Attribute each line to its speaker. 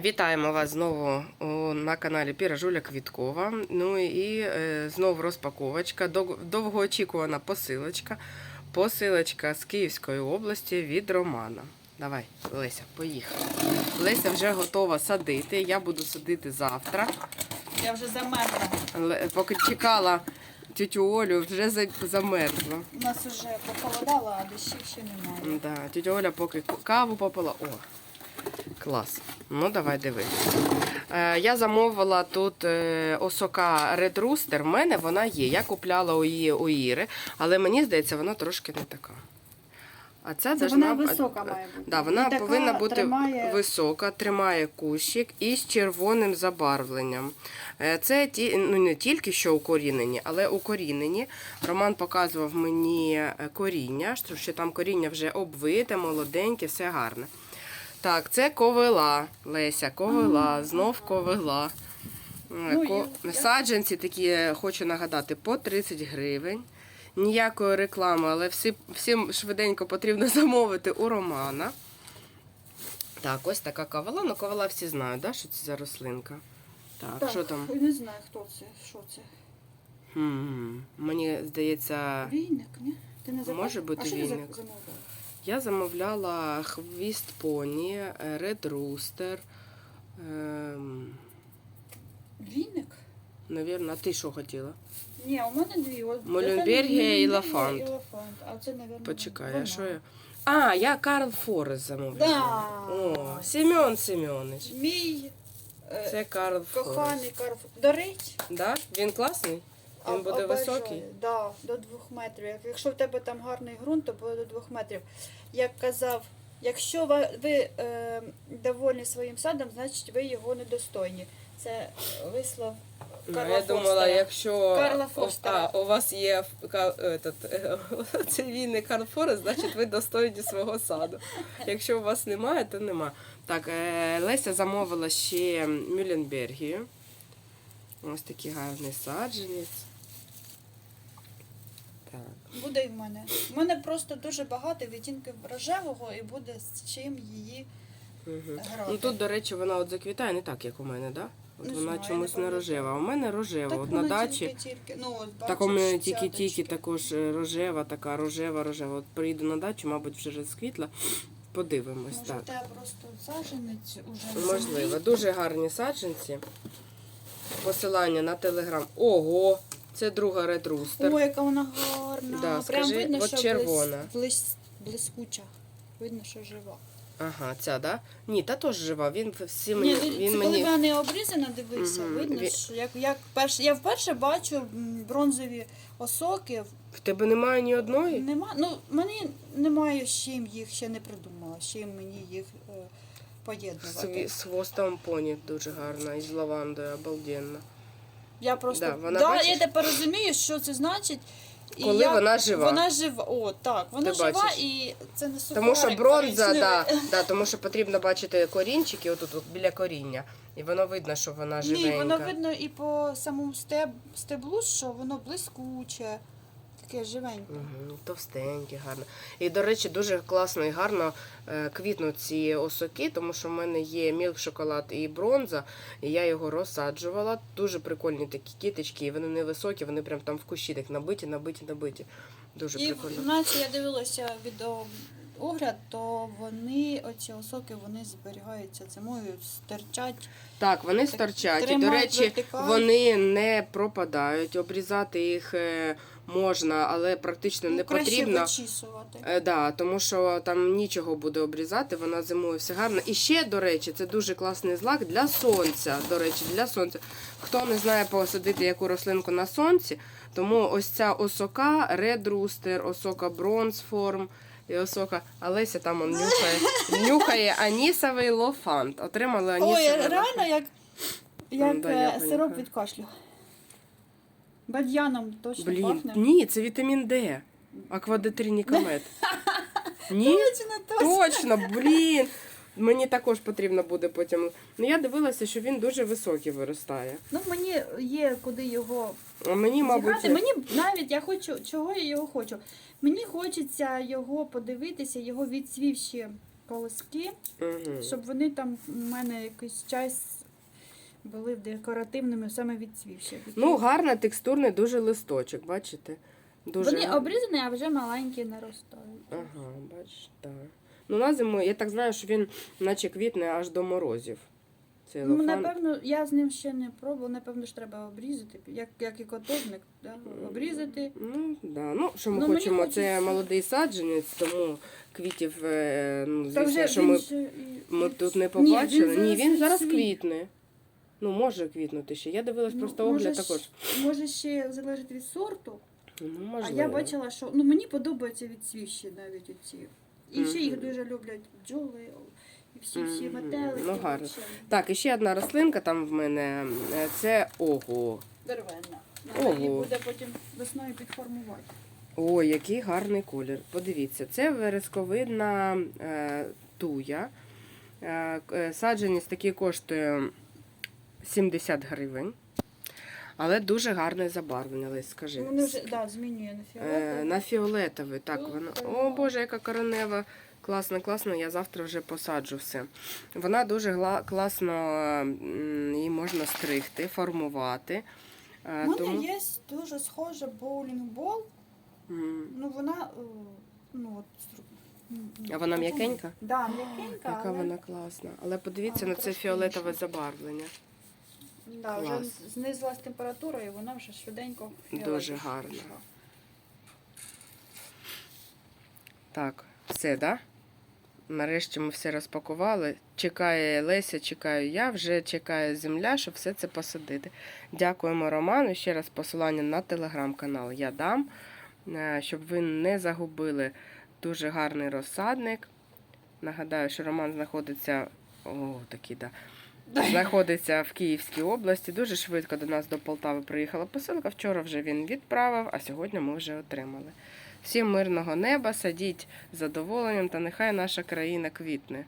Speaker 1: Вітаємо вас знову на каналі Піражуля Квіткова. Ну і е, знову розпаковочка, дов- довгоочікувана посилочка. Посилочка з Київської області від Романа. Давай, Леся, поїхали. Леся вже готова садити. Я буду садити завтра.
Speaker 2: Я вже замерзла.
Speaker 1: Поки чекала тютю Олю, вже за- замерзла.
Speaker 2: У нас вже похолодало, а дощів ще немає.
Speaker 1: Да, тетя Оля поки каву попила. О, клас. Ну, давай дивитися. Е, я замовила тут е, осока Red Rooster. В мене вона є. Я купляла у її у Іри, але мені здається, вона трошки не така. А ця
Speaker 2: Це
Speaker 1: должна-
Speaker 2: вона висока має бути.
Speaker 1: Да, вона
Speaker 2: така
Speaker 1: повинна бути
Speaker 2: тримає-
Speaker 1: висока, тримає кущик і з червоним забарвленням. Е, Це ті, ну, не тільки що укорінені, але укорінені. Роман показував мені коріння, що там коріння вже обвите, молоденьке, все гарне. Так, це ковила, Леся, ковила, знов ковила.
Speaker 2: Ну,
Speaker 1: ко- Саджанці такі, е, хочу нагадати, по 30 гривень. Ніякої реклами, але всі, всім швиденько потрібно замовити у Романа. Так, ось така кавала. Ну, кавала всі знають, да, що це за рослинка. Так,
Speaker 2: Так,
Speaker 1: що там?
Speaker 2: я не знаю, хто це, що це.
Speaker 1: Хм, мені здається,
Speaker 2: Війник, ні? Ти не
Speaker 1: Може бути
Speaker 2: а що ти
Speaker 1: війник.
Speaker 2: замовила?
Speaker 1: Я замовляла хвіст поні, Red Rooster. Ем,
Speaker 2: Війник?
Speaker 1: навірно, а ти що хотіла?
Speaker 2: Ні, у мене дві. Це
Speaker 1: і Лафант.
Speaker 2: А це,
Speaker 1: Почекай, а що я? А, я Карл Форест замовляла.
Speaker 2: Да.
Speaker 1: О, Семен Семенович.
Speaker 2: Мій е,
Speaker 1: Це Карл Форест.
Speaker 2: коханий Карл. До речі,
Speaker 1: Да? Він класний? Він
Speaker 2: об-
Speaker 1: буде
Speaker 2: обожаю.
Speaker 1: високий?
Speaker 2: Да, до двох метрів. Як- Якщо в тебе там гарний ґрунт, то буде до двох метрів. Як казав, якщо ви, ви е, довольні своїм садом, значить ви його недостойні. Це вислов
Speaker 1: Ну,
Speaker 2: Карла
Speaker 1: я думала,
Speaker 2: Форстера.
Speaker 1: якщо
Speaker 2: Карла Форстера.
Speaker 1: а, у вас є ка- этот, е, це Карл Форест, значить ви достойні свого саду. Якщо у вас немає, то нема. Так, е, Леся замовила ще Мюлленбергію. Ось такий гарний саджанець. Так.
Speaker 2: Буде і в мене. У мене просто дуже багато відтінків рожевого і буде з чим її.
Speaker 1: Угу.
Speaker 2: Грати.
Speaker 1: Ну тут, до речі, вона от заквітає не так, як у мене, да? От
Speaker 2: Не
Speaker 1: вона
Speaker 2: знаю,
Speaker 1: чомусь
Speaker 2: не
Speaker 1: не рожева. А у мене рожева. от на дачі.
Speaker 2: Ну, от,
Speaker 1: Так у
Speaker 2: бачиш,
Speaker 1: мене тільки-тільки також е, рожева, така рожева, рожева. От приїду на дачу, мабуть, вже розквітла. Подивимось,
Speaker 2: Може,
Speaker 1: так.
Speaker 2: тебе просто саджанець уже на
Speaker 1: Можливо. Дуже гарні саджанці. Посилання на телеграм. Ого! Це друга редрустер.
Speaker 2: Ой, яка вона гарна.
Speaker 1: Да,
Speaker 2: Прям
Speaker 1: скажи,
Speaker 2: видно,
Speaker 1: от
Speaker 2: що
Speaker 1: червона.
Speaker 2: Блис, блис, блискуча. Видно, що жива.
Speaker 1: Ага, ця, да? Ні, та теж жива. Він всі мені.
Speaker 2: Ні, ну,
Speaker 1: він
Speaker 2: це
Speaker 1: мені...
Speaker 2: коли вона не обрізана, дивися,
Speaker 1: Мгм.
Speaker 2: видно, що як, як перш, я вперше бачу м, бронзові осоки.
Speaker 1: В тебе немає ні одної?
Speaker 2: Нема, ну, мені немає з чим їх ще не придумала, з чим мені їх е,
Speaker 1: З,
Speaker 2: поєднувати.
Speaker 1: з хвостом поні дуже гарна, і з лавандою, обалденно.
Speaker 2: Я просто
Speaker 1: Да, вона,
Speaker 2: да,
Speaker 1: бачиш?
Speaker 2: я тепер розумію, що це значить. І
Speaker 1: Коли
Speaker 2: як
Speaker 1: вона жива.
Speaker 2: Вона жива. О, так, вона
Speaker 1: Ти
Speaker 2: жива
Speaker 1: бачиш?
Speaker 2: і це не сухарик
Speaker 1: Тому що бронза,
Speaker 2: коричневий.
Speaker 1: да, да, тому що потрібно бачити корінчики отут от біля коріння. І воно видно, що вона живенька.
Speaker 2: Ні, воно видно і по самому стеб, стеблу, що воно блискуче, таке живеньке.
Speaker 1: Угу, Товстеньке, гарно. І, до речі, дуже класно і гарно е, квітнуть ці осоки, тому що в мене є мілк шоколад і бронза, і я його розсаджувала. Дуже прикольні такі кіточки, і вони невисокі, вони прям там в кущі так набиті, набиті, набиті. Дуже
Speaker 2: І
Speaker 1: прикольно.
Speaker 2: наче я дивилася відео огляд, то вони, оці осоки, вони зберігаються зимою, стерчать.
Speaker 1: Так, вони
Speaker 2: Так,
Speaker 1: сторчать. І, до речі,
Speaker 2: вертикаль.
Speaker 1: вони не пропадають. Обрізати їх е, можна, але практично не
Speaker 2: ну, краще
Speaker 1: потрібно.
Speaker 2: вичісувати.
Speaker 1: Е, да, тому що там нічого буде обрізати, вона зимує все гарно. І ще, до речі, це дуже класний злак для сонця. До речі, для сонця. Хто не знає посадити яку рослинку на сонці, тому ось ця осока Rooster, осока і осока Олеся там он нюхає, нюхає анісовий лофант. Отримали
Speaker 2: Ой,
Speaker 1: анісовий
Speaker 2: реально як, як
Speaker 1: да, я
Speaker 2: е, сироп
Speaker 1: понюхаю.
Speaker 2: від кашлю. Бадьяном точно
Speaker 1: Блін,
Speaker 2: пахне.
Speaker 1: ні, це вітамін Д. Аквадетринікамет. Ні?
Speaker 2: Точно. Точно,
Speaker 1: блін. Мені також потрібно буде потім. Ну я дивилася, що він дуже високий виростає.
Speaker 2: Ну, мені є куди його
Speaker 1: А мені, мабуть,
Speaker 2: зіграти. Мені навіть я хочу, чого я його хочу. Мені хочеться його подивитися, його відцвівші колоски,
Speaker 1: Угу.
Speaker 2: щоб вони там у мене якийсь час були декоративними, саме відцвівші.
Speaker 1: Ну, гарна, текстурний, дуже листочок, бачите? Дуже...
Speaker 2: Вони обрізані, а вже маленькі наростають.
Speaker 1: Ага, бачиш, так. Ну, на зиму, я так знаю, що він наче квітне аж до морозів.
Speaker 2: Ну, напевно, я з ним ще не пробувала, напевно ж треба обрізати, як, як і котовник, да? обрізати.
Speaker 1: Ну, да. ну, що ми
Speaker 2: Ну,
Speaker 1: хочемо, це
Speaker 2: хочеться-
Speaker 1: молодий саджанець, тому квітів, е, ну, звісно,
Speaker 2: вже
Speaker 1: що ми,
Speaker 2: ще
Speaker 1: ми тут не
Speaker 2: Ні,
Speaker 1: побачили. Ні, він зараз квітне. Ну, може квітнути ще. Я дивилась
Speaker 2: Ну,
Speaker 1: просто огляд також.
Speaker 2: Може ще залежить від сорту,
Speaker 1: Ну,
Speaker 2: а я бачила, що ну, мені подобаються відцвівші навіть оці. І ще їх дуже люблять бджоли, і всі всі
Speaker 1: Мгм.
Speaker 2: метелики.
Speaker 1: Ну, гарно. Так, і ще одна рослинка там в мене. е, Це ого.
Speaker 2: Деревенна. Треба її буде потім весною підформувати.
Speaker 1: Ой, який гарний колір. Подивіться, це вересковидна е, туя. Е, е, саджанець такий коштує 70 гривень. Але дуже гарне забарвлення, Лесь, скажи.
Speaker 2: Вони вже да, змінює на
Speaker 1: Е, на фіолетовий, так
Speaker 2: ти.
Speaker 1: О Боже, яка коренева. Класно, класно, я завтра вже посаджу все. Вона дуже гла- класно, її можна стригти, формувати. Е,
Speaker 2: У мене
Speaker 1: тому...
Speaker 2: є дуже схожа боулінг-бол, ну вона е, ну, от,
Speaker 1: А вона м'якенька?
Speaker 2: Да, м'якенька,
Speaker 1: Яка
Speaker 2: але
Speaker 1: вона класна. Але подивіться
Speaker 2: Але
Speaker 1: на це фіолетове
Speaker 2: інша.
Speaker 1: забарвлення.
Speaker 2: Да, вже
Speaker 1: клас.
Speaker 2: знизилась температура і вона вже швиденько
Speaker 1: Дуже
Speaker 2: фіолетова
Speaker 1: гарно.
Speaker 2: пішла.
Speaker 1: Так, все, да? Нарешті ми все розпакували. Чекає Леся, чекаю я, вже чекає земля, щоб все це посадити. Дякуємо Роману. Ще раз посилання на телеграм-канал я дам, е, щоб ви не загубили дуже гарний розсадник. Нагадаю, що Роман знаходиться. О, такий, да. Знаходиться в Київській області. Дуже швидко до нас до Полтави приїхала посилка. Вчора вже він відправив, а сьогодні ми вже отримали. Всім мирного неба, садіть з задоволенням та нехай наша країна квітне.